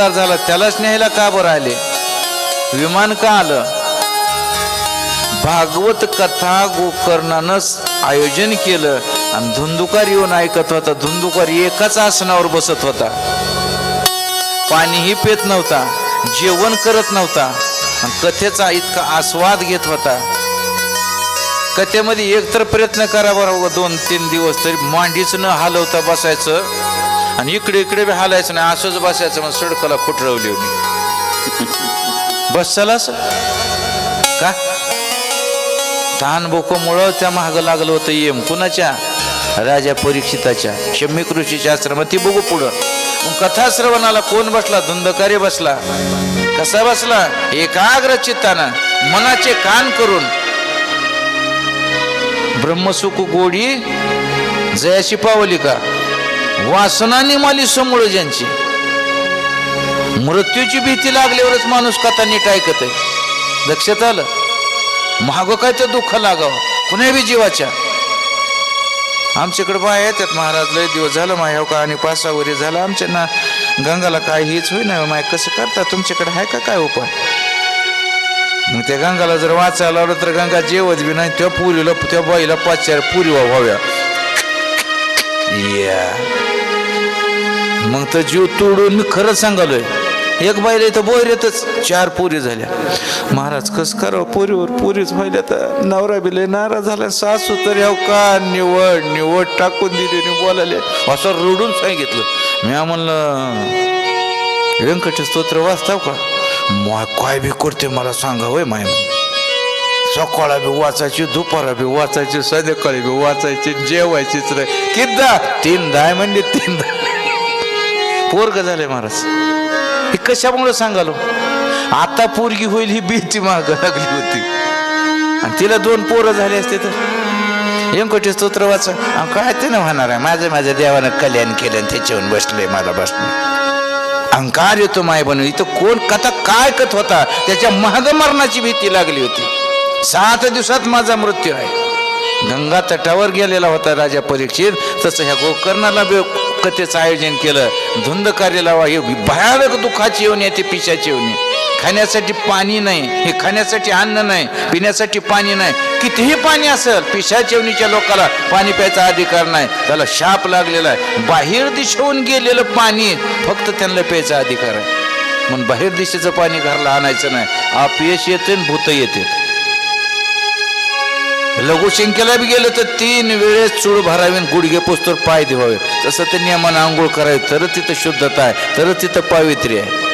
उद्धार झाला त्यालाच न्यायला का बरं आले? विमान का आलं? भागवत कथा गोकर्णानं आयोजन केलं आणि धुंदुकार येऊन ऐकत होता. धुंदुकार एकाच आसनावर बसत होता. पाणीही पेत नव्हता जेवण करत नव्हता कथेचा इतका आस्वाद घेत होता. कथेमध्ये एकतर प्रयत्न करा बरोबर दोन तीन दिवस तरी मांडीच न हलवता बसायचं. आणि इकडे इकडे बी हालायचं नाही. असंच बसायचं मग सडकला फुटरवली होती. बस चलास का? तहान बोकोमुळं त्या महाग लागलं होतं येम कुणाच्या? राजा परीक्षिताच्या. शम्मिक ऋषीच्या आश्रमात ती बघू पुढं. मग कथाश्रवणाला कोण बसला? धुंदकारी बसला. कसा बसला? एकाग्र चित्तानं मनाचे कान करून. ब्रह्मसुख गोडी जयाशी पावली का? वासनानी माली समोर ज्यांची. मृत्यूची भीती लागल्यावरच माणूस कथा नीट ऐकत आहे लक्षात आलं? महाग काय तर दुःख लागावं? कुण्या बी जीवाच्या? आमच्याकडे बाया येतात महाराज लय दिवस झालं माय हो का आणि पाच झालं आमच्या ना गंगाला काय हीच होईना हो माय कसं करता? तुमच्याकडे आहे का काय उपाय? मग त्या गंगाला जर वाचायला लावलं तर गंगा जेवत बी नाही त्या पुरीला त्या बाईला पाच चार पुरी व्हाव्या. या. मग तर जीव तोडून मी खरंच सांगालोय. एक बाईला इथं बोरेतच चार पोरी झाल्या. महाराज कस करावं? पोरीवर पोरीच व्हायल्या तर नवरा बिले नाराज झाला. सासू तर याव का निवड निवड टाकून दिली आणि बोलाले असं रडून सांगितलं. मी म्हणलं व्यंकट स्तोत्र वाचताव का? मा काय बी करते मला सांगा होय माय सकाळा बी वाचायची दुपारा बी वाचायची संध्याकाळी बी वाचायची जेवायचीच रे किद्दा तीन दाय म्हणजे तीन दाय पोरग झालंय महाराज. हे कशामुळे सांगालो? आता पोरगी होईल ही भीती माग लागली होती. आणि तिला दोन पोरं झाले असते तर? व्यंकटी स्तोत्र वाचा. काय ते ना होणार आहे माझं माझ्या देवानं कल्याण केलं आणि त्याच्यावर बसलंय मला बसणं. अहंकार येतो माय बनू. इथं कोण कथा काय कथ होता? त्याच्या महाग मरणाची भीती लागली होती. सात दिवसात माझा मृत्यू आहे. गंगा तटावर गेलेला होता राजा परीक्षित. तसं ह्या गोकर्णाला कथेचं आयोजन केलं. धुंद कार्य लावा हे भयानक दुःखाची येऊन येते पिशाची येऊन खाण्यासाठी पाणी नाही हे खाण्यासाठी अन्न नाही पिण्यासाठी पाणी नाही. कितीही पाणी असेल पिशाचेवणीच्या लोकाला पाणी प्यायचा अधिकार नाही. त्याला शाप लागलेला आहे. बाहेर दिशेहून गेलेलं पाणी फक्त त्यांना प्यायचा अधिकार आहे. म्हणून बाहेर दिशेचं पाणी घरला आणायचं नाही. अपयश येते आणि भूत येते. लघुशंकेला बी गेलं तर तीन वेळेस चूड भरावी गुडघे पोचतर पाय देवावे तसं ते नियमानं आंघोळ करावी तर तिथं शुद्धता आहे तर तिथं पावित्र्य आहे.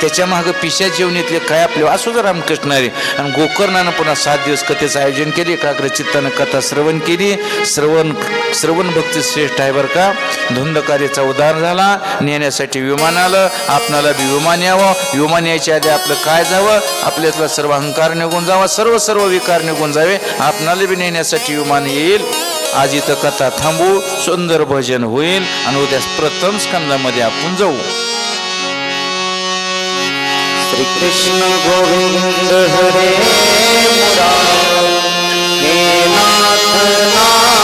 त्याच्या मागं पिशा जीवनीतले काय आपले? असू जर रामकृष्णारे आणि गोकर्णानं पुन्हा सात दिवस कथेचं आयोजन केले एकाग्र चित्तानं कथा श्रवण केली. श्रवण श्रवण भक्ती श्रेष्ठ आहे बरं का? धुंदकार्याचा उदार झाला नेण्यासाठी विमान आलं आपणाला बी विमान यावं. विमान यायच्या आधी आपलं काय जावं? आपल्यातला सर्व अहंकार निघून जावा सर्व सर्व विकार निघून जावे. आपणाला बी नेण्यासाठी विमान येईल. आज इथं कथा थांबू सुंदर भजन होईल. आणि उद्या प्रथम स्कंदामध्ये आपण जाऊ. कृष्ण गोविंद हरे मुरारी हे नाथ.